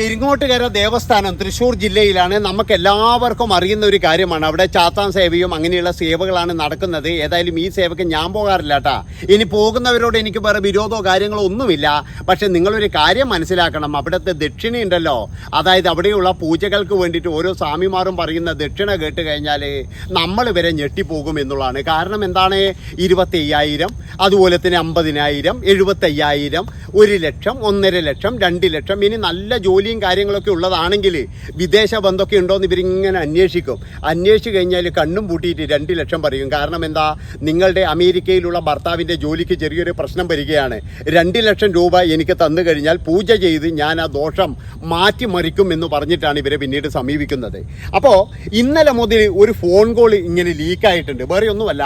പെരിങ്ങോട്ടുകര ദേവസ്ഥാനം തൃശ്ശൂർ ജില്ലയിലാണ്. നമുക്ക് എല്ലാവർക്കും അറിയുന്ന ഒരു കാര്യമാണ്. അവിടെ ചാത്താൻ സേവയും അങ്ങനെയുള്ള സേവകളാണ് നടക്കുന്നത്. ഏതായാലും ഈ സേവയ്ക്ക് ഞാൻ പോകാറില്ല കേട്ടാ ഇനി പോകുന്നവരോട് എനിക്ക് വേറെ വിരോധമോ കാര്യങ്ങളോ ഒന്നുമില്ല. പക്ഷെ നിങ്ങളൊരു കാര്യം മനസ്സിലാക്കണം. അവിടുത്തെ ദക്ഷിണയുണ്ടല്ലോ അതായത് അവിടെയുള്ള പൂജകൾക്ക് വേണ്ടിയിട്ട് ഓരോ സ്വാമിമാരും പറയുന്ന ദക്ഷിണ കേട്ട് കഴിഞ്ഞാൽ നമ്മൾ വരെ ഞെട്ടിപ്പോകും എന്നുള്ളതാണ്. കാരണം എന്താണ്? ഇരുപത്തി അയ്യായിരം അതുപോലെ തന്നെ അമ്പതിനായിരം എഴുപത്തയ്യായിരം ഒരു ലക്ഷം ഒന്നര ലക്ഷം രണ്ട് ലക്ഷം. ഇനി നല്ല ജോലിയും കാര്യങ്ങളൊക്കെ ഉള്ളതാണെങ്കിൽ വിദേശ ബന്ധമൊക്കെ ഉണ്ടോ എന്ന് ഇവരിങ്ങനെ അന്വേഷിക്കും. അന്വേഷിച്ച് കഴിഞ്ഞാൽ കണ്ണും പൂട്ടിയിട്ട് രണ്ട് ലക്ഷം പറയും. കാരണം എന്താ? നിങ്ങളുടെ അമേരിക്കയിലുള്ള ഭർത്താവിന്റെ ജോലിക്ക് ചെറിയൊരു പ്രശ്നം വരികയാണ്. രണ്ട് ലക്ഷം രൂപ എനിക്ക് തന്നു കഴിഞ്ഞാൽ പൂജ ചെയ്ത് ഞാൻ ആ ദോഷം മാറ്റിമറിക്കും എന്ന് പറഞ്ഞിട്ടാണ് ഇവരെ പിന്നീട് സമീപിക്കുന്നത്. അപ്പോൾ ഇന്നലെ മുതൽ ഒരു ഫോൺ കോൾ ഇങ്ങനെ ലീക്കായിട്ടുണ്ട്. വേറെ ഒന്നുമല്ല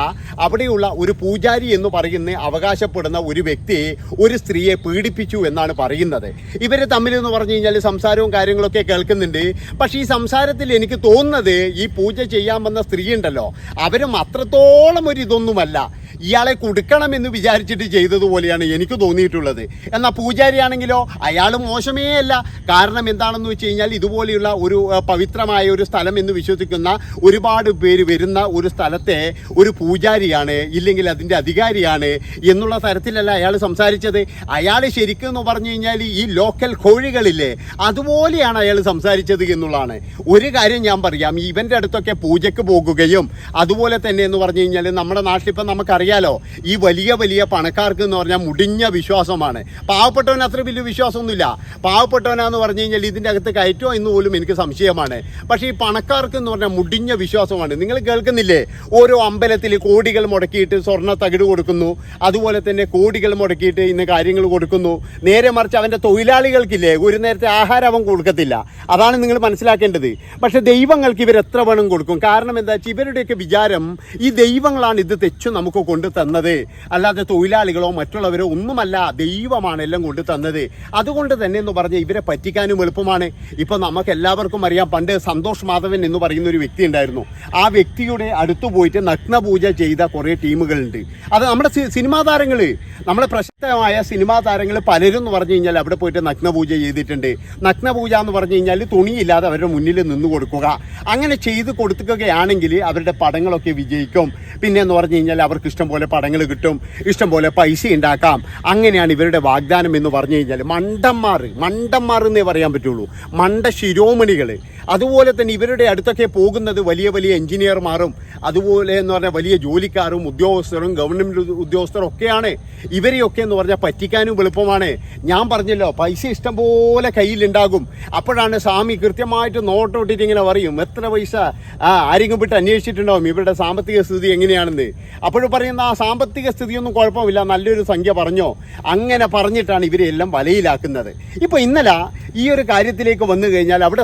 അവിടെയുള്ള ഒരു പൂജാരി എന്ന് പറയുന്ന അവകാശപ്പെടുന്ന ഒരു വ്യക്തി ഒരു സ്ത്രീയെ പീഡിപ്പിച്ചു എന്നാണ് പറയുന്നത്. ഇവർ തമ്മിൽ എന്ന് പറഞ്ഞു കഴിഞ്ഞാൽ സംസാരവും കാര്യങ്ങളൊക്കെ കേൾക്കുന്നുണ്ട്. പക്ഷേ ഈ സംസാരത്തിൽ എനിക്ക് തോന്നുന്നത് ഈ പൂജ ചെയ്യാൻ വന്ന സ്ത്രീ ഉണ്ടല്ലോ. അവരും അത്രത്തോളം ഒരു ഇതൊന്നുമല്ല. ഇയാളെ കൊടുക്കണമെന്ന് വിചാരിച്ചിട്ട് ചെയ്തതുപോലെയാണ് എനിക്ക് തോന്നിയിട്ടുള്ളത്. എന്നാൽ പൂജാരിയാണെങ്കിലോ അയാൾ മോശമേ അല്ല. കാരണം എന്താണെന്ന് വെച്ച് കഴിഞ്ഞാൽ ഇതുപോലെയുള്ള ഒരു പവിത്രമായ ഒരു സ്ഥലം എന്ന് വിശ്വസിക്കുന്ന ഒരുപാട് പേര് വരുന്ന ഒരു സ്ഥലത്തെ ഒരു പൂജാരിയാണ് ഇല്ലെങ്കിൽ അതിന്റെ അധികാരിയാണ് എന്നുള്ള തരത്തിലല്ല അയാൾ സംസാരിച്ചത്. അയാൾ ശരിക്കും എന്ന് പറഞ്ഞു കഴിഞ്ഞാൽ ഈ ലോക്കൽ കോഴികളില്ലേ അതുപോലെയാണ് അയാൾ സംസാരിച്ചത് എന്നുള്ളതാണ്. ഒരു കാര്യം ഞാൻ പറയാം ഇവന്റെ അടുത്തൊക്കെ പൂജയ്ക്ക് പോകുകയും അതുപോലെ തന്നെ എന്ന് പറഞ്ഞു കഴിഞ്ഞാൽ നമ്മുടെ നാട്ടിലിപ്പം നമുക്കറിയാലോ ഈ വലിയ വലിയ പണക്കാർക്ക് എന്ന് പറഞ്ഞാൽ മുടിഞ്ഞ വിശ്വാസമാണ്. പാവപ്പെട്ടവൻ അത്ര വലിയ വിശ്വാസമൊന്നുമില്ല. പാവപ്പെട്ടവനാന്ന് പറഞ്ഞു കഴിഞ്ഞാൽ ഇതിന്റെ അകത്ത് കയറ്റുമോ എന്ന് പോലും എനിക്ക് സംശയമാണ്. പക്ഷേ ഈ പണക്കാർക്ക് എന്ന് പറഞ്ഞാൽ മുടിഞ്ഞ വിശ്വാസമാണ്. നിങ്ങൾ കേൾക്കുന്നില്ലേ? ഓരോ അമ്പലത്തിൽ കോടികൾ മുടക്കിയിട്ട് സ്വർണ തകിട് കൊടുക്കുന്നു. അതുപോലെ തന്നെ കോടികൾ മുടക്കിയിട്ട് ഇന്ന് കാര്യങ്ങൾ കൊടുക്കുന്നു. നേരെ മറിച്ച് അവന്റെ തൊഴിലാളികൾക്കില്ലേ ഒരു നേരത്തെ ആഹാരം അവൻ കൊടുക്കത്തില്ല. അതാണ് നിങ്ങൾ മനസ്സിലാക്കേണ്ടത്. പക്ഷേ ദൈവങ്ങൾക്ക് ഇവരെത്ര വേണം കൊടുക്കും? കാരണം എന്താ? വെച്ചാൽ ഇവരുടെയൊക്കെ വിചാരം ഈ ദൈവങ്ങളാണ് ഇത് തെച്ചു നമുക്ക് കൊണ്ടു തന്നത്. അല്ലാതെ തൊഴിലാളികളോ മറ്റുള്ളവരോ ഒന്നുമല്ല ദൈവമാണ് എല്ലാം കൊണ്ടു തന്നത്. അതുകൊണ്ട് തന്നെ എന്ന് പറഞ്ഞാൽ ഇവരെ പറ്റിക്കാനും എളുപ്പമാണ്. ഇപ്പൊ നമുക്ക് എല്ലാവർക്കും അറിയാം പണ്ട് സന്തോഷ് മാധവൻ എന്ന് പറയുന്ന ഒരു വ്യക്തി ഉണ്ടായിരുന്നു. ആ വ്യക്തിയുടെ അടുത്ത് പോയിട്ട് നഗ്നപൂജ ചെയ്ത കുറേ ടീമുകളുണ്ട്. അത് നമ്മുടെ സിനിമാ താരങ്ങൾ നമ്മളെ പ്രശസ്തമായ സിനിമാ താരങ്ങൾ പലരും എന്ന് പറഞ്ഞു കഴിഞ്ഞാൽ അവിടെ പോയിട്ട് നഗ്നപൂജ ചെയ്തിട്ടുണ്ട്. നഗ്നപൂജ എന്ന് പറഞ്ഞു കഴിഞ്ഞാൽ തുണിയില്ലാതെ അവരുടെ മുന്നിൽ നിന്ന് കൊടുക്കുക. അങ്ങനെ ചെയ്ത് കൊടുക്കുകയാണെങ്കിൽ അവരുടെ പടങ്ങളൊക്കെ വിജയിക്കും. പിന്നെ എന്ന് പറഞ്ഞു കഴിഞ്ഞാൽ അവർക്ക് ഇഷ്ടം പോലെ പടങ്ങൾ കിട്ടും. ഇഷ്ടം പോലെ പൈസ ഉണ്ടാക്കാം. അങ്ങനെയാണ് ഇവരുടെ വാഗ്ദാനം എന്ന് പറഞ്ഞു കഴിഞ്ഞാൽ മണ്ടന്മാർ. മണ്ടന്മാർ എന്നേ പറയാൻ പറ്റുള്ളൂ. മണ്ട ശിരോമണികൾ. അതുപോലെ തന്നെ ഇവരുടെ അടുത്തൊക്കെ പോകുന്നത് വലിയ വലിയ എഞ്ചിനീയർമാരും അതുപോലെ എന്ന് പറഞ്ഞാൽ വലിയ ജോലിക്കാരും ഉദ്യോഗസ്ഥരും ഗവൺമെന്റ് ഉദ്യോഗസ്ഥരും ഒക്കെയാണ്. ഇവരെയൊക്കെ എന്ന് പറഞ്ഞാൽ പറ്റിക്കാനും എളുപ്പമാണ്. ഞാൻ പറഞ്ഞല്ലോ പൈസ ഇഷ്ടം പോലെ കയ്യിലുണ്ടാകും. അപ്പോഴാണ് സ്വാമി കൃത്യമായിട്ട് നോട്ടോട്ടിട്ട് ഇങ്ങനെ പറയും എത്ര പൈസ? ആരെങ്കിലും വിട്ട് അന്വേഷിച്ചിട്ടുണ്ടാവും ഇവരുടെ സാമ്പത്തിക സ്ഥിതി എങ്ങനെയാണെന്ന്. അപ്പോഴും പറയുന്ന ആ സാമ്പത്തിക സ്ഥിതിയൊന്നും കുഴപ്പമില്ല നല്ലൊരു സംഖ്യ പറഞ്ഞോ. അങ്ങനെ പറഞ്ഞിട്ടാണ് ഇവരെല്ലാം വലയിലാക്കുന്നത്. ഇപ്പോൾ ഇന്നലെ ഈ ഒരു കാര്യത്തിലേക്ക് വന്നു കഴിഞ്ഞാൽ അവിടെ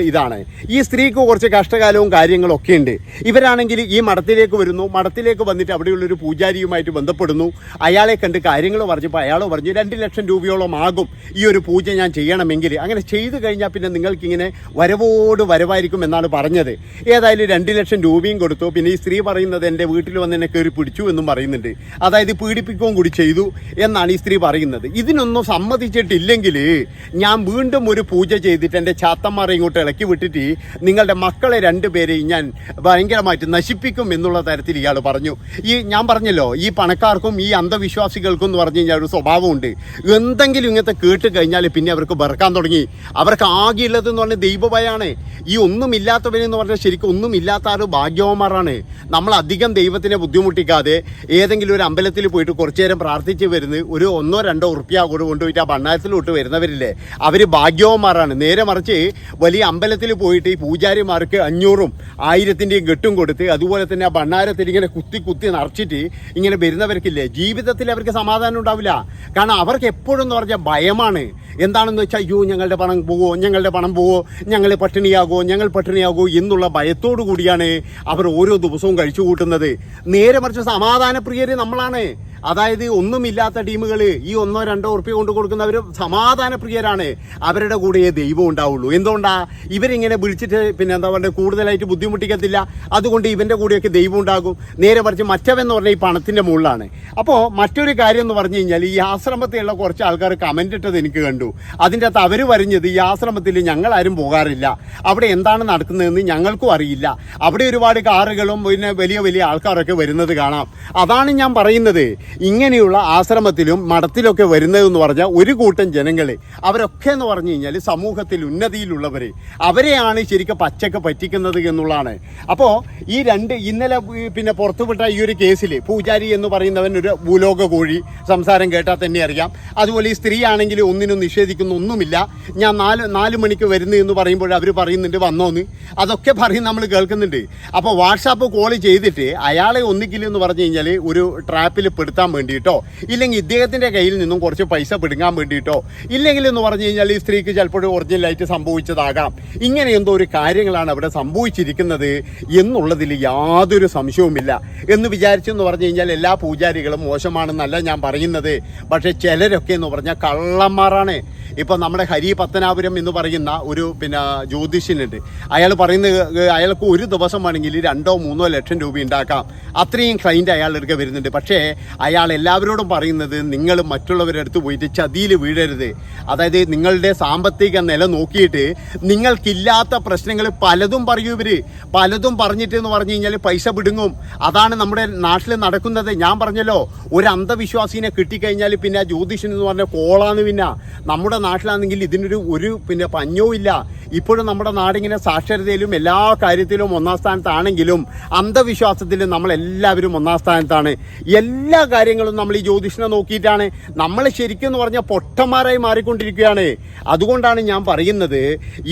ഇതാണ്. ഈ സ്ത്രീക്ക് കുറച്ച് കഷ്ടകാലവും കാര്യങ്ങളൊക്കെ ഉണ്ട്. ഇവരാണെങ്കിൽ ഈ മഠത്തിലേക്ക് വരുന്നു. മഠത്തിലേക്ക് വന്നിട്ട് അവിടെയുള്ളൊരു പൂജാരിയുമായിട്ട് ബന്ധപ്പെടുന്നു. അയാളെ കണ്ട് കാര്യങ്ങൾ പറഞ്ഞപ്പോൾ അയാൾ പറഞ്ഞു രണ്ട് ലക്ഷം രൂപയോളം ആകും ഈ ഒരു പൂജ ഞാൻ ചെയ്യണമെങ്കിൽ. അങ്ങനെ ചെയ്തു കഴിഞ്ഞാൽ പിന്നെ നിങ്ങൾക്കിങ്ങനെ വരവോട് വരവായിരിക്കും എന്നാണ് പറഞ്ഞത്. ഏതായാലും രണ്ട് ലക്ഷം രൂപയും കൊടുത്തു. പിന്നെ ഈ സ്ത്രീ പറയുന്നത് എന്റെ വീട്ടിൽ വന്ന് എന്നെ കയറി പിടിച്ചു എന്നും പറയുന്നുണ്ട്. അതായത് പീഡിപ്പിക്കുകയും കൂടി ചെയ്തു എന്നാണ് ഈ സ്ത്രീ പറയുന്നത്. ഇതിനൊന്നും സമ്മതിച്ചിട്ടില്ലെങ്കിൽ ഞാൻ വീണ്ടും ഒരു പൂജ ചെയ്തിട്ട് എന്റെ ചാത്തന്മാരെ ഇങ്ങോട്ട് ഇളക്കി വിട്ടിട്ട് നിങ്ങളുടെ മക്കളെ രണ്ടുപേരെയും ഞാൻ ഭയങ്കരമായിട്ട് നശിപ്പിക്കും എന്നുള്ള തരത്തിൽ ഇയാൾ പറഞ്ഞു. ഈ ഞാൻ പറഞ്ഞല്ലോ ഈ പണക്കാർക്കും ഈ അന്ധവിശ്വാസികൾക്കും എന്ന് പറഞ്ഞു കഴിഞ്ഞാൽ ഒരു സ്വഭാവമുണ്ട്. എന്തെങ്കിലും ഇങ്ങനത്തെ കേട്ട് കഴിഞ്ഞാൽ പിന്നെ അവർക്ക് വെറുക്കാൻ തുടങ്ങി. അവർക്ക് ആകെയുള്ളത് എന്ന് പറഞ്ഞാൽ ദൈവഭയാണ്. ഈ ഒന്നുമില്ലാത്തവരെന്ന് പറഞ്ഞാൽ ശരിക്കും ഒന്നുമില്ലാത്ത ഒരു ഭാഗ്യവന്മാരാണ്. നമ്മൾ അധികം ദൈവത്തിനെ ബുദ്ധിമുട്ടിക്കാതെ ഏതെങ്കിലും ഒരു അമ്പലത്തിൽ പോയിട്ട് കുറച്ചു നേരം പ്രാർത്ഥിച്ച് വരുന്ന ഒരു ഒന്നോ രണ്ടോ ഉറുപ്പ്യ കൊണ്ടുപോയിട്ട് ആ ഭണ്ണാരത്തിലോട്ട് വരുന്നവരില്ലേ? അവർ ഭാഗ്യവന്മാരാണ്. നേരെ മറിച്ച് വലിയ അമ്പലത്തിൽ പോയിട്ട് ഈ പൂജാരിമാർക്ക് അഞ്ഞൂറും ആയിരത്തിന്റെയും കെട്ടും കൊടുത്ത് അതുപോലെ തന്നെ ആ ഭണ്ണാരത്തിൽ ഇങ്ങനെ കുത്തി കുത്തി നിറച്ചിട്ട് ഇങ്ങനെ വരുന്നവർക്കില്ലേ? ജീവിതത്തിൽ അവർക്ക് സമാധാനം ഉണ്ടാവില്ല. കാരണം അവർക്ക് എപ്പോഴും എന്ന് പറഞ്ഞാൽ ഭയമാണ്. എന്താണെന്ന് വെച്ചാൽ അയ്യോ ഞങ്ങളുടെ പണം പോവോ ഞങ്ങളുടെ പണം പോവോ ഞങ്ങൾ പട്ടിണിയാകുമോ ഞങ്ങൾ പട്ടിണിയാകുമോ എന്നുള്ള ഭയത്തോടു കൂടിയാണ് അവർ ഓരോ ദിവസവും കഴിച്ചു കൂട്ടുന്നത്. നേരെ മറിച്ച് സമാധാനപ്രിയര് നമ്മളാണ്. അതായത് ഒന്നുമില്ലാത്ത ടീമുകൾ ഈ ഒന്നോ രണ്ടോ ഉറുപ്പ്യ കൊണ്ട് കൊടുക്കുന്നവർ സമാധാന പ്രിയരാണ് അവരുടെ കൂടെ ദൈവം ഉണ്ടാവുള്ളൂ. എന്തുകൊണ്ടാ? ഇവരിങ്ങനെ വിളിച്ചിട്ട് പിന്നെ എന്താ പറയുക കൂടുതലായിട്ട് ബുദ്ധിമുട്ടിക്കത്തില്ല. അതുകൊണ്ട് ഇവന്റെ കൂടെയൊക്കെ ദൈവം ഉണ്ടാകും. നേരെ മറിച്ച് മറ്റവെന്ന് പറഞ്ഞാൽ ഈ പണത്തിന്റെ മുകളിലാണ്. അപ്പോൾ മറ്റൊരു കാര്യം എന്ന് പറഞ്ഞു കഴിഞ്ഞാൽ ഈ ആശ്രമത്തിലുള്ള കുറച്ച് ആൾക്കാർ കമന്റ് ഇട്ടത് എനിക്ക് കണ്ടു. അതിന്റെ അകത്ത് അവർ വരഞ്ഞത് ഈ ആശ്രമത്തിൽ ഞങ്ങളാരും പോകാറില്ല. അവിടെ എന്താണ് നടക്കുന്നതെന്ന് ഞങ്ങൾക്കും അറിയില്ല. അവിടെ ഒരുപാട് കാറുകളും പിന്നെ വലിയ വലിയ ആൾക്കാരൊക്കെ വരുന്നത് കാണാം. അതാണ് ഞാൻ പറയുന്നത്. ഇങ്ങനെയുള്ള ആശ്രമത്തിലും മഠത്തിലൊക്കെ വരുന്നതെന്ന് പറഞ്ഞാൽ ഒരു കൂട്ടം ജനങ്ങളെ. അവരൊക്കെ എന്ന് പറഞ്ഞു കഴിഞ്ഞാൽ സമൂഹത്തിൽ ഉന്നതിയിലുള്ളവർ അവരെയാണ് ശരിക്കും പച്ചക്ക് പറ്റിക്കുന്നത് എന്നുള്ളതാണ്. അപ്പോൾ ഈ രണ്ട് ഇന്നലെ പിന്നെ പുറത്തുവിട്ട ഈ ഒരു കേസിൽ പൂജാരി എന്ന് പറയുന്നവൻ ഒരു ഭൂലോക കോഴി സംസാരം കേട്ടാൽ തന്നെ അറിയാം. അതുപോലെ ഈ സ്ത്രീ ആണെങ്കിൽ ഒന്നിനും നിഷേധിക്കുന്ന ഒന്നുമില്ല. ഞാൻ നാല് നാല് മണിക്ക് വരുന്നു എന്ന് പറയുമ്പോൾ അവർ പറയുന്നുണ്ട് വന്നോന്ന്. അതൊക്കെ പറയും നമ്മൾ കേൾക്കുന്നുണ്ട്. അപ്പോൾ വാട്സാപ്പ് കോൾ ചെയ്തിട്ട് അയാളെ ഒന്നിക്കില്ലെന്ന് പറഞ്ഞു കഴിഞ്ഞാൽ ഒരു ട്രാപ്പിൽ പെടുത്താൻ വേണ്ടിയിട്ടോ? ഇല്ലെങ്കിൽ ഇദ്ദേഹത്തിന്റെ കയ്യിൽ നിന്നും കുറച്ച് പൈസ പിടുങ്ങാൻ വേണ്ടിയിട്ടോ? ഇല്ലെങ്കിൽ എന്ന് പറഞ്ഞു കഴിഞ്ഞാൽ ഈ സ്ത്രീക്ക് ചിലപ്പോൾ ഒറിജിനലായിട്ട് സംഭവിച്ചതാകാം. ഇങ്ങനെ എന്തോ ഒരു കാര്യങ്ങളാണ് അവിടെ സംഭവിച്ചിരിക്കുന്നത് എന്നുള്ളതിൽ യാതൊരു സംശയവുമില്ല. എന്ന് വിചാരിച്ചെന്ന് പറഞ്ഞു കഴിഞ്ഞാൽ എല്ലാ പൂജാരികളും മോശമാണെന്നല്ല ഞാൻ പറയുന്നത്. പക്ഷേ ചിലരൊക്കെ എന്ന് പറഞ്ഞാൽ കള്ളന്മാരാണ്. ഇപ്പോൾ നമ്മുടെ ഹരി പത്തനാപുരം എന്ന് പറയുന്ന ഒരു പിന്നെ ജ്യോതിഷനുണ്ട്. അയാൾ പറയുന്നത് അയാൾക്ക് ഒരു ദിവസം വേണമെങ്കിൽ രണ്ടോ മൂന്നോ ലക്ഷം രൂപ ഉണ്ടാക്കാം. അത്രയും ക്ലൈന്റ് അയാളുടെ അടുക്ക വരുന്നുണ്ട്. പക്ഷേ അയാൾ എല്ലാവരോടും പറയുന്നത് നിങ്ങൾ മറ്റുള്ളവരുടെ അടുത്ത് പോയിട്ട് ചതിയിൽ വീഴരുത്. അതായത് നിങ്ങളുടെ സാമ്പത്തിക നില നോക്കിയിട്ട് നിങ്ങൾക്കില്ലാത്ത പ്രശ്നങ്ങൾ പലതും പറയൂ ഇവർ. പലതും പറഞ്ഞിട്ട് എന്ന് പറഞ്ഞു കഴിഞ്ഞാൽ പൈസ പിടുങ്ങും അതാണ് നമ്മുടെ നാട്ടിൽ നടക്കുന്നത്. ഞാൻ പറഞ്ഞല്ലോ ഒരു അന്ധവിശ്വാസിനെ കിട്ടിക്കഴിഞ്ഞാൽ പിന്നെ ജ്യോതിഷൻ എന്ന് പറഞ്ഞ കോളാന്ന് പിന്നെ. നമ്മുടെ നാട്ടിലാണെങ്കിൽ ഇതിനൊരു ഒരു പിന്നെ പഞ്ഞവും ഇല്ല. ഇപ്പോഴും നമ്മുടെ നാടിങ്ങനെ സാക്ഷരതയിലും എല്ലാ കാര്യത്തിലും ഒന്നാം സ്ഥാനത്താണെങ്കിലും അന്ധവിശ്വാസത്തിലും നമ്മളെല്ലാവരും ഒന്നാം സ്ഥാനത്താണ്. എല്ലാ കാര്യങ്ങളും നമ്മൾ ഈ ജ്യോതിഷനെ നോക്കിയിട്ടാണ്. നമ്മൾ ശരിക്കും എന്ന് പറഞ്ഞാൽ പൊട്ടന്മാരായി മാറിക്കൊണ്ടിരിക്കുകയാണ്. അതുകൊണ്ടാണ് ഞാൻ പറയുന്നത്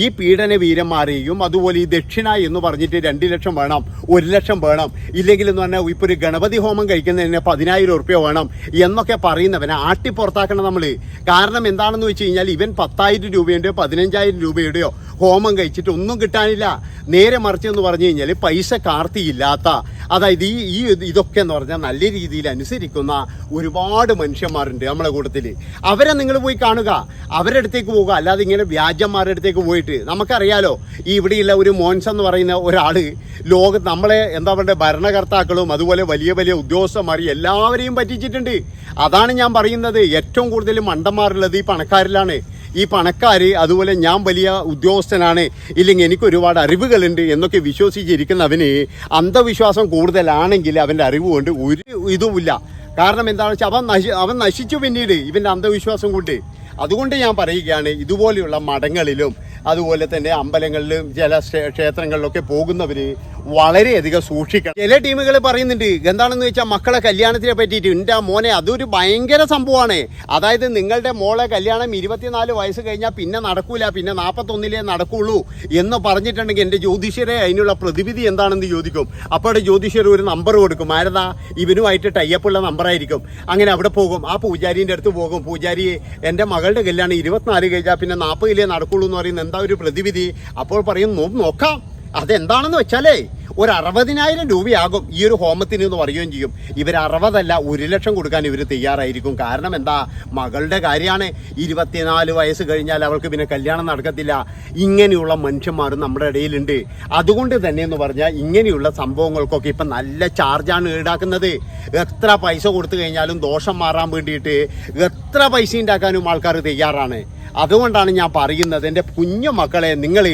ഈ പീഡന വീരന്മാരെയും അതുപോലെ ഈ ദക്ഷിണ എന്ന് പറഞ്ഞിട്ട് രണ്ട് ലക്ഷം വേണം ഒരു ലക്ഷം വേണം. ഇല്ലെങ്കിൽ എന്ന് പറഞ്ഞാൽ ഇപ്പോൾ ഒരു ഗണപതി ഹോമം കഴിക്കുന്നതിന് പതിനായിരം ഉറുപ്പ്യ വേണം എന്നൊക്കെ പറയുന്നവനെ ആട്ടി പുറത്താക്കണം നമ്മൾ കാരണം എന്താണെന്ന് വെച്ച് കഴിഞ്ഞാൽ ഇവൻ പത്തായിരം രൂപയുടെയോ പതിനഞ്ചായിരം രൂപയുടെയോ ഹോമം കഴിച്ചിട്ട് ഒന്നും കിട്ടാനില്ല. നേരെ മറിച്ച് എന്ന് പറഞ്ഞു കഴിഞ്ഞാൽ പൈസ കാർത്തിയില്ലാത്ത അതായത് ഈ ഈ ഇതൊക്കെ എന്ന് പറഞ്ഞാൽ നല്ല രീതിയിൽ അനുസരിക്കുന്ന ഒരുപാട് മനുഷ്യന്മാരുണ്ട് നമ്മളെ കൂട്ടത്തിൽ അവരെ നിങ്ങൾ പോയി കാണുക. അവരുടെ അടുത്തേക്ക് പോകുക അല്ലാതെ ഇങ്ങനെ വ്യാജന്മാരുടെ അടുത്തേക്ക് പോയിട്ട്. നമുക്കറിയാലോ ഈ ഇവിടെയുള്ള ഒരു മോൻസ് എന്ന് പറയുന്ന ഒരാൾ ലോക നമ്മളെ എന്താ പറയുക ഭരണകർത്താക്കളും അതുപോലെ വലിയ വലിയ ഉദ്യോഗസ്ഥന്മാരും എല്ലാവരെയും പറ്റിച്ചിട്ടുണ്ട്. അതാണ് ഞാൻ പറയുന്നത്. ഏറ്റവും കൂടുതൽ മണ്ടന്മാരുള്ളത് ഈ പണക്കാരിലാണ്. ഈ പണക്കാർ അതുപോലെ ഞാൻ വലിയ ഉദ്യോഗസ്ഥനാണ് ഇല്ലെങ്കിൽ എനിക്ക് ഒരുപാട് അറിവുകളുണ്ട് എന്നൊക്കെ വിശ്വസിച്ചിരിക്കുന്നവന് അന്ധവിശ്വാസം കൂടുതലാണെങ്കിൽ അവന്റെ അറിവ് കൊണ്ട് ഒരു ഇതുമില്ല. കാരണം എന്താണെന്ന് വെച്ചാൽ അവൻ നശി അവൻ നശിച്ചു പിന്നീട് ഇവന്റെ അന്ധവിശ്വാസം കൊണ്ട്. അതുകൊണ്ട് ഞാൻ പറയുകയാണ് ഇതുപോലെയുള്ള മഠങ്ങളിലും അതുപോലെ തന്നെ അമ്പലങ്ങളിലും ജല ക്ഷേ- ക്ഷേത്രങ്ങളിലൊക്കെ പോകുന്നവര് വളരെയധികം സൂക്ഷിക്കണം. ചില ടീമുകൾ പറയുന്നുണ്ട് എന്താണെന്ന് വെച്ചാൽ മക്കളെ കല്യാണത്തിനെ പറ്റിയിട്ട് എന്റെ മോനെ അതൊരു ഭയങ്കര സംഭവമാണ്. അതായത് നിങ്ങളുടെ മോളെ കല്യാണം ഇരുപത്തിനാല് വയസ്സ് കഴിഞ്ഞാൽ പിന്നെ നടക്കൂല പിന്നെ നാൽപ്പത്തൊന്നിലേ നടക്കുള്ളൂ എന്ന് പറഞ്ഞിട്ടുണ്ടെങ്കിൽ എന്റെ ജ്യോതിഷരെ അതിനുള്ള പ്രതിവിധി എന്താണെന്ന് ചോദിക്കും. അപ്പോൾ ജ്യോതിഷർ ഒരു നമ്പർ കൊടുക്കും. ആരതാ ഇവനുമായിട്ട് ടൈപ്പുള്ള നമ്പറായിരിക്കും അങ്ങനെ അവിടെ പോകും. ആ പൂജാരിന്റെ അടുത്ത് പോകും. പൂജാരി എന്റെ മകളുടെ കല്യാണം ഇരുപത്തിനാല് കഴിഞ്ഞാൽ പിന്നെ നാൽപ്പതിലേ നടക്കുള്ളൂ എന്ന് പറയുന്നത് എന്താ ഒരു പ്രതിവിധി? അപ്പോൾ പറയും "നോ- നോക്കാം. അതെന്താണെന്ന് വെച്ചാലേ ഒരു അറുപതിനായിരം രൂപയാകും ഈ ഒരു ഹോമത്തിന് എന്ന് പറയുകയും ചെയ്യും. ഇവർ അറുപതല്ല ഒരു ലക്ഷം കൊടുക്കാൻ ഇവർ തയ്യാറായിരിക്കും. കാരണം എന്താ? മകളുടെ കാര്യമാണ്. ഇരുപത്തിനാല് വയസ്സ് കഴിഞ്ഞാൽ അവൾക്ക് പിന്നെ കല്യാണം നടക്കത്തില്ല. ഇങ്ങനെയുള്ള മനുഷ്യന്മാരും നമ്മുടെ ഇടയിലുണ്ട്. അതുകൊണ്ട് തന്നെ എന്ന് പറഞ്ഞാൽ ഇങ്ങനെയുള്ള സംഭവങ്ങൾക്കൊക്കെ ഇപ്പം നല്ല ചാർജാണ് ഈടാക്കുന്നത്. എത്ര പൈസ കൊടുത്തു കഴിഞ്ഞാലും ദോഷം മാറാൻ വേണ്ടിയിട്ട് എത്ര പൈസ ഉണ്ടാക്കാനും ആൾക്കാർ തയ്യാറാണ്. അതുകൊണ്ടാണ് ഞാൻ പറയുന്നത് എന്റെ കുഞ്ഞു മക്കളെ നിങ്ങൾ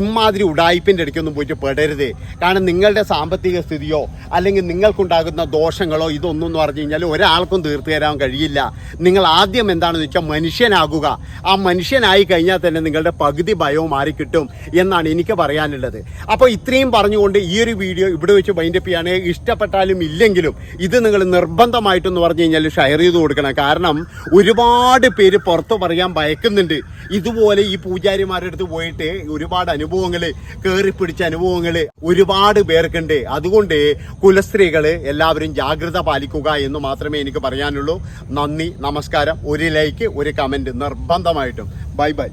ഇമാതിരി ഉടായ്പിന്റെ അടുക്കൊന്നും പോയിട്ട് പെടരുത്. കാരണം നിങ്ങളുടെ സാമ്പത്തിക സ്ഥിതിയോ അല്ലെങ്കിൽ നിങ്ങൾക്കുണ്ടാകുന്ന ദോഷങ്ങളോ ഇതൊന്നും എന്ന് പറഞ്ഞു കഴിഞ്ഞാൽ ഒരാൾക്കും തീർത്തു തരാൻ കഴിയില്ല. നിങ്ങൾ ആദ്യം എന്താണെന്ന് വെച്ചാൽ മനുഷ്യനാകുക. ആ മനുഷ്യനായി കഴിഞ്ഞാൽ തന്നെ നിങ്ങളുടെ പകുതി ഭയവും മാറിക്കിട്ടും എന്നാണ് എനിക്ക് പറയാനുള്ളത്. അപ്പോൾ ഇത്രയും പറഞ്ഞുകൊണ്ട് ഈ ഒരു വീഡിയോ ഇവിടെ വെച്ച് വൈൻഡപ്പ് ചെയ്യാണ്. ഇഷ്ടപ്പെട്ടാലും ഇല്ലെങ്കിലും ഇത് നിങ്ങൾ നിർബന്ധമായിട്ടെന്ന് പറഞ്ഞു കഴിഞ്ഞാൽ ഷെയർ ചെയ്ത് കൊടുക്കണം. കാരണം ഒരുപാട് പേര് പുറത്ത് പറയാൻ ഭയക്കുന്നുണ്ട് ഇതുപോലെ ഈ പൂജാരിമാരുടെ അടുത്ത് പോയിട്ട് ഒരുപാട് അനുഭവങ്ങൾ കയറി പിടിച്ച അനുഭവങ്ങൾ ഒരുപാട് പേർക്കുണ്ട്. അതുകൊണ്ട് കുലസ്ത്രീകൾ എല്ലാവരും ജാഗ്രത പാലിക്കുക എന്ന് മാത്രമേ എനിക്ക് പറയാനുള്ളൂ. നന്ദി നമസ്കാരം. ഒരു ലൈക്ക് ഒരു കമന്റ് നിർബന്ധമായിട്ടും. Bye bye.